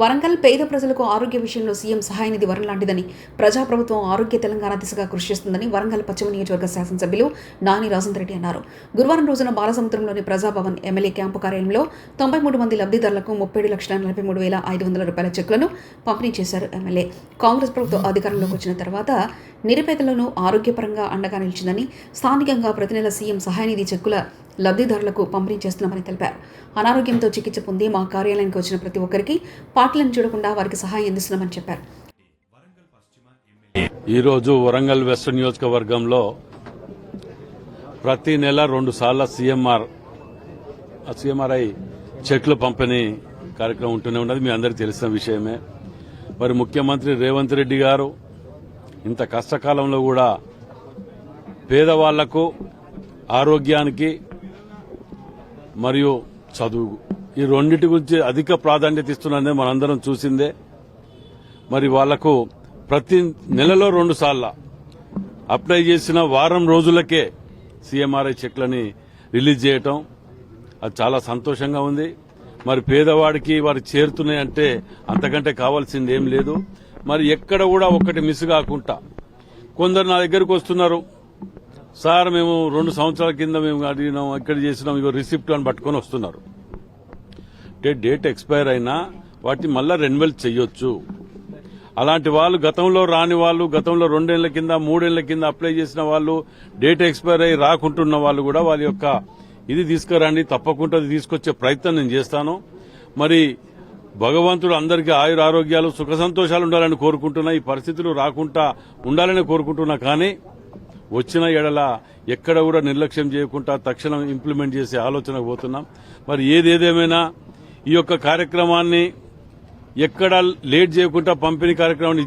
వరంగల్ పేద ప్రజలకు ఆరోగ్య విషయంలో సీఎం సహాయ నిధి వరం లాంటిదని ప్రజాప్రభుత్వం ఆరోగ్య తెలంగాణ దిశగా కృషి చేస్తుందని వరంగల్ పశ్చిమ నియోజకవర్గ శాసనసభ్యులు నాని రాజేందర్ రెడ్డి అన్నారు. గురువారం రోజున బాలసముద్రంలోని ప్రజాభవన్ ఎమ్మెల్యే క్యాంపు కార్యాలయంలో తొంభై మూడు మంది లబ్ధిదారులకు ముప్పై ఏడు లక్షల నలభై మూడు వేల ఐదు వందల రూపాయల చెక్కులను పంపిణీ చేశారు ఎమ్మెల్యే. కాంగ్రెస్ ప్రభుత్వం అధికారంలోకి వచ్చిన తర్వాత నిరుపేదలను ఆరోగ్యపరంగా అండగా నిలిచిందని స్థానికంగా ప్రతి నెల సీఎం సహాయ నిధి చెక్కుల లబ్ధిదారులకు పంపిణీ చేస్తున్నామని తెలిపారు. అనారోగ్యంతో చికిత్స పొంది మా కార్యాలయానికి వచ్చిన ప్రతి ఒక్కరికి పార్టీలను చూడకుండా వారికి సహాయం అందిస్తున్నామని చెప్పారు. ఈరోజు వరంగల్ వెస్ట్ నియోజకవర్గంలో ప్రతి నెల రెండు సార్ల సీఎంఆర్ సీఎంఆర్ఐ చెట్లు పంపిణీ కార్యక్రమం ఉంటూనే ఉన్నది. మీ అందరికీ తెలిసిన విషయమే. మరి ముఖ్యమంత్రి రేవంత్ రెడ్డి గారు ఇంత కష్టకాలంలో కూడా పేదవాళ్ళకు ఆరోగ్యానికి మరియు చదువు. ఈ రెండింటి గురించి అధిక ప్రాధాన్యత ఇస్తున్నదే మనందరం చూసిందే. మరి వాళ్ళకు ప్రతి నెలలో రెండు సార్ల అప్లై చేసిన వారం రోజులకే సీఎంఆర్ఐ చెక్లని రిలీజ్ చేయటం అది చాలా సంతోషంగా ఉంది. మరి పేదవాడికి వారు చేరుతున్నాయంటే అంతకంటే కావాల్సింది ఏం లేదు. మరి ఎక్కడ కూడా ఒకటి మిస్ కాకుండా కొందరు నా దగ్గరకు వస్తున్నారు. సార్ మేము రెండు సంవత్సరాల కింద మేము అడిగినాం ఇక్కడ చేసినాం ఇగో రిసిప్ట్ అని పట్టుకొని వస్తున్నారు. అంటే డేట్ ఎక్స్పైర్ అయినా వాటిని మళ్ళా రెన్యువల్ చేయొచ్చు అలాంటి వాళ్ళు గతంలో రాని వాళ్ళు గతంలో రెండేళ్ళ కింద మూడేళ్ళ కింద అప్లై చేసిన వాళ్ళు డేట్ ఎక్స్పైర్ అయ్యి రాకుంటున్న వాళ్ళు కూడా వాళ్ళ యొక్క ఇది తీసుకురండి తప్పకుండా తీసుకొచ్చే ప్రయత్నం నేను చేస్తాను. మరి భగవంతుడు అందరికీ ఆయుర ఆరోగ్యాలు సుఖ సంతోషాలు ఉండాలని కోరుకుంటున్నా ఈ పరిస్థితులు రాకుండా ఉండాలని కోరుకుంటున్నా కానీ వచ్చిన ఎడల ఎక్కడ కూడా నిర్లక్ష్యం చేయకుండా తక్షణం ఇంప్లిమెంట్ చేసే ఆలోచన పోతున్నాం. మరి ఏదేదేమైనా ఈ యొక్క కార్యక్రమాన్ని ఎక్కడ లేట్ చేయకుండా పంపిణీ కార్యక్రమాన్ని